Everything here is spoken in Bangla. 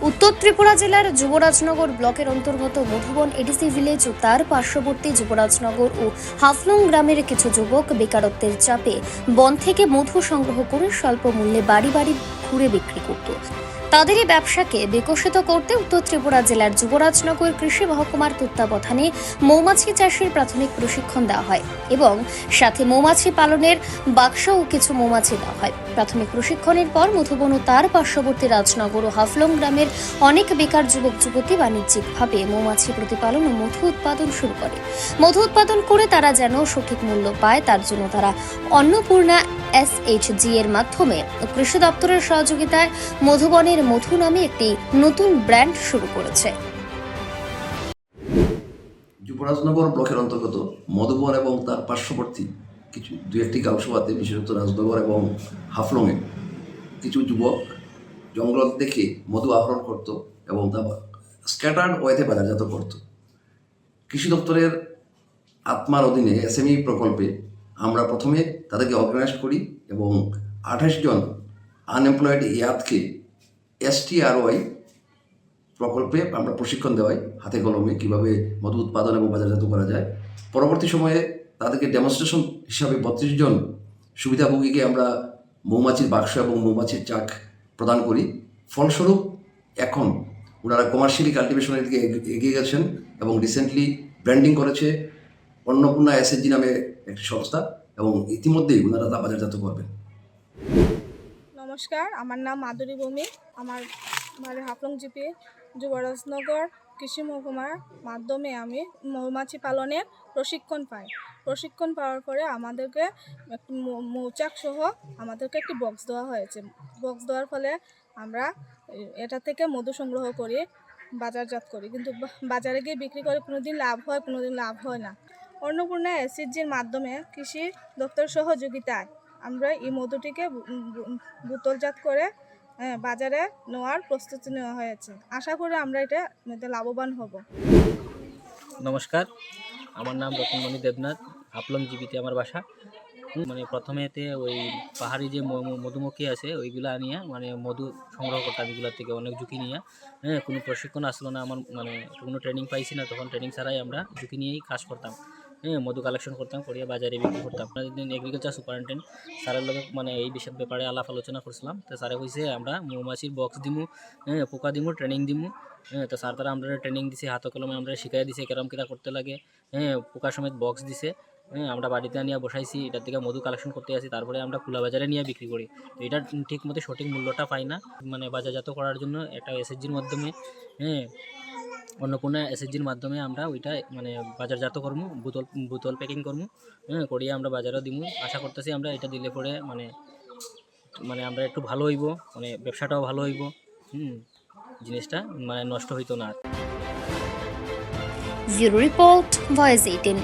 উত্তর ত্রিপুরা জেলার যুবরাজনগর ব্লকের অন্তর্গত মধুবন এডিসি ভিলেজ ও তার পার্শ্ববর্তী যুবরাজনগর ও হাফলং গ্রামের কিছু যুবক বেকারত্বের চাপে বন থেকে মধু সংগ্রহ করে স্বল্প মূল্যে বাড়ি বাড়ি ঘুরে বিক্রি করত। তাদেরই ব্যবসাকে বিকশিত করতে উত্তর ত্রিপুরা জেলার যুবরাজনগর কৃষি মহকুমার তত্ত্বাবধানে মৌমাছি চাষের প্রাথমিক প্রশিক্ষণ দেওয়া হয় এবং সাথে মৌমাছি পালনের বাক্স ও কিছু মৌমাছি দেওয়া হয়। প্রাথমিক প্রশিক্ষণের পর মধুবন ও তার পার্শ্ববর্তী রাজনগর ও হাফলং গ্রামের অনেক বেকার যুবক যুবতী বাণিজ্যিকভাবে মৌমাছি প্রতিপালন ও মধু উৎপাদন শুরু করে। মধু উৎপাদন করে তারা যেন সঠিক মূল্য পায়, তার জন্য তারা অন্নপূর্ণা এসএইচজি এর মাধ্যমে কৃষি দপ্তরের সহযোগিতায় মধুবনের মধু নামে একটি নতুন ব্র্যান্ড শুরু করেছে। যুবরাজনগর ব্লকের অন্তর্গত মধুবন এবং তার পার্শ্ববর্তী কিছু দু একটি গাঁওসভাতে বিশেষত রাজনগর এবং হাফলংয়ে কিছু যুবক জঙ্গল দেখে মধু আহরণ করত এবং তা স্ক্যাটার্ড ওয়েতে বাজারজাত করত। কৃষি দপ্তরের আত্মার অধীনে এসএমই প্রকল্পে আমরা প্রথমে তাদেরকে অর্গানাইজ করি এবং আঠাশ জন আনএমপ্লয়েড ইয়াদকে এসটিআরওয়াই প্রকল্পে আমরা প্রশিক্ষণ দেওয়াই হাতে কলমে কীভাবে মধু উৎপাদন এবং বাজারজাত করা যায়। পরবর্তী সময়ে তাদেরকে ডেমনস্ট্রেশন হিসাবে বত্রিশ জন সুবিধাভোগীকে আমরা মৌমাছির বাক্স এবং মৌমাছির চাক প্রদান করি। ফলস্বরূপ এখন ওনারা কমার্শিয়ালি কাল্টিভেশনের দিকে এগিয়ে গেছেন এবং রিসেন্টলি ব্র্যান্ডিং করেছে। অন্নপূর্ণা এসএসজি নামে একটি সংস্থা এবং ইতিমধ্যেই ওনারা তা বাজারজাত করবেন। নমস্কার, আমার নাম মাধুরী ভৌমিক। আমার বাড়ি হাফলং জিপি, যুবরাজনগর কৃষি মহকুমার মাধ্যমে আমি মৌমাছি পালনের প্রশিক্ষণ পাই। প্রশিক্ষণ পাওয়ার পরে আমাদেরকে একটি মৌচাক সহ আমাদেরকে একটি বক্স দেওয়া হয়েছে। বক্স দেওয়ার ফলে আমরা এটা থেকে মধু সংগ্রহ করি, বাজারজাত করি। কিন্তু বাজারে গিয়ে বিক্রি করে কোনো দিন লাভ হয় কোনো দিন লাভ হয় না। অন্নপূর্ণা এসিজির মাধ্যমে কৃষি দপ্তর সহযোগিতায় আমরা এই মধুটিকে বোতলজাত করে বাজারে নেওয়ার প্রস্তুতি নেওয়া হয়েছে। আশা করি আমরা এটা এতে লাভবান হব। নমস্কার। আমার নাম রতনমণি দেবনাথ, হাফলং জিবিতে আমার বাসা। মানে প্রথমেতে ওই পাহাড়ি যে মধুমক্ষী আছে, ওইগুলা নিয়ে মানে মধু সংগ্রহ করতাম এগুলোর থেকে অনেক ঝুঁকি নিয়ে। হ্যাঁ কোনো প্রশিক্ষণ আসলো না, আমার মানে কোনো ট্রেনিং পাইছি না, তখন ট্রেনিং ছাড়াই আমরা ঝুঁকি নিয়েই কাজ করতাম। হ্যাঁ মধু কালেকশন করতাম, করিয়া বাজারে বিক্রি করতাম। আপনার দিন এগ্রিকালচার সুপারিনটেন্ট স্যারের লগে মানে এই বিষয় ব্যাপারে আলাপ আলোচনা করছিলাম। তো স্যারে কইছে, আমরা মৌমাছির বক্স দিমু হ্যাঁ পোকা দিমু ট্রেনিং দিমু হ্যাঁ তো স্যার তারা আমরা ট্রেনিং দিছে, হাত কলমে আমরা শিখাই দিছে, কেরম কিরা করতে লাগে হ্যাঁ পোকা সমেত বক্স দিছে হ্যাঁ আমরা বাড়িতে নিয়ে বসাইছি, এটার থেকে মধু কালেকশন করতে আসি, তারপরে আমরা খোলা বাজারে নিয়ে বিক্রি করি। তো এটা ঠিক মতো সঠিক মূল্যটা পাই না মানে বাজারজাত করার জন্য একটা এসএসজির মাধ্যমে হ্যাঁ অন্নপূর্ণা এসএসজির মাধ্যমে আমরা ওইটা মানে বাজারজাত করব বোতল বোতল প্যাকিং করব হ্যাঁ করিয়ে আমরা বাজারও দিব আশা করতেছি আমরা এটা দিলে পরে মানে মানে আমরা একটু ভালো হইব মানে ব্যবসাটাও ভালো হইব, হুম, জিনিসটা মানে নষ্ট হইতো না জিরো রিপোর্ট ভয়েস এইটিন